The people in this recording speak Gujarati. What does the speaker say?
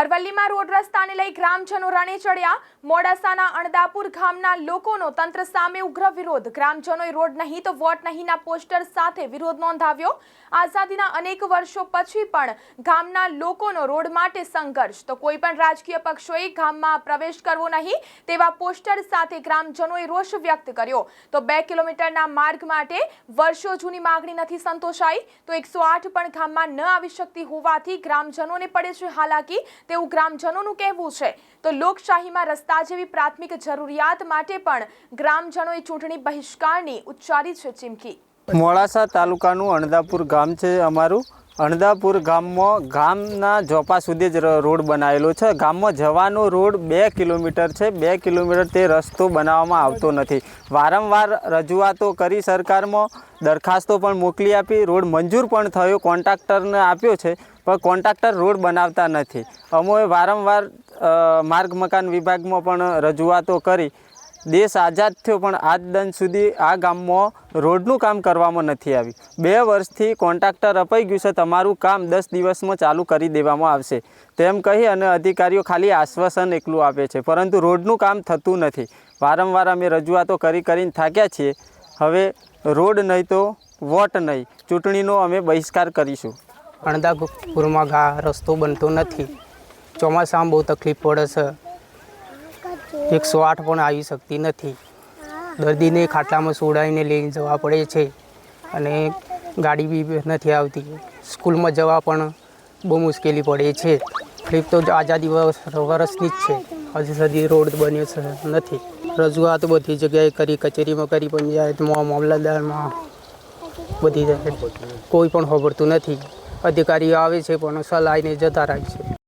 અરવલ્લીમાં રોડ રસ્તાને લઈ ગ્રામજનો રણે ચડ્યા. મોડાસાના અણદાપુર ગામના લોકોનો તંત્ર સામે ઉગ્ર વિરોધ. ગ્રામજનોએ રોડ નહીં તો વોટ નહીંના પોસ્ટર સાથે વિરોધ નોંધાવ્યો. આઝાદીના અનેક વર્ષો પછી પણ ગામના લોકોનો રોડ માટે સંઘર્ષ. તો કોઈ પણ રાજકીય પક્ષોએ ગામમાં પ્રવેશ કરવો નહીં તેવા પોસ્ટર સાથે ગ્રામજનોએ રોષ વ્યક્ત કર્યો. તો બે કિલોમીટરના માર્ગ માટે વર્ષો જૂની માગણી નથી સંતોષાઈ. તો એકસો આઠ પણ ગામમાં ન આવી શકતી હોવાથી ગ્રામજનોને પડે છે હાલાકી. તેવું ગ્રામજનોનું કહેવું છે. તો લોકશાહીમાં રસ્તા જેવી પ્રાથમિક જરૂરિયાત માટે પણ ગ્રામજનોએ ચૂંટણી બહિષ્કારની ઉચ્ચારી છે ચીમકી. મોડાસા તાલુકાનું અણદાપુર ગામ છે અમારું. અણદાપુર ગામમાં ગામના જોપા સુધી જ રોડ બનાવેલો છે. ગામમાં જવાનો રોડ બે કિલોમીટર છે. બે કિલોમીટર તે રસ્તો બનાવવામાં આવતો નથી. વારંવાર રજૂઆતો કરી સરકારમાં દરખાસ્તો પણ મોકલી આપી. રોડ મંજૂર પણ થયો. કોન્ટ્રાક્ટરને આપ્યો છે, પણ કોન્ટ્રાક્ટર રોડ બનાવતા નથી. અમોએ વારંવાર માર્ગ મકાન વિભાગમાં પણ રજૂઆતો કરી દેશ આઝાદ થયો, પણ આજ દન સુધી આ ગામમાં રોડનું કામ કરવામાં નથી આવ્યું. બે વર્ષથી કોન્ટ્રાક્ટર અપાઈ ગયું છે, તમારું કામ દસ દિવસમાં ચાલુ કરી દેવામાં આવશે. તેમ કહી અને અધિકારીઓ ખાલી આશ્વાસન એકલું આપે છે, પરંતુ રોડનું કામ થતું નથી. વારંવાર અમે રજૂઆતો કરી કરીને થાક્યા છીએ, હવે રોડ નહીં તો વોટ નહીં, ચૂંટણીનો અમે બહિષ્કાર કરીશું. અણદાપુરમાં ઘા રસ્તો બનતો નથી. ચોમાસામાં બહુ તકલીફ પડે છે. એકસો આઠ પણ આવી શકતી નથી. દર્દીને ખાટલામાં સોડાઈને લઈને જવા પડે છે અને ગાડી બી નથી આવતી. સ્કૂલમાં જવા પણ બહુ મુશ્કેલી પડે છે. તકલીફ તો આઝાદી વર્ષની જ છે. હજી સુધી રોડ બન્યો નથી. રજૂઆત બધી જગ્યાએ કરી, કચેરીમાં કરી, પંચાયતમાં, મામલતદારમાં બધી કોઈ પણ ખબરતું નથી. અધિકારીઓ આવે છે પણ સલાહીને જતા રહે છે.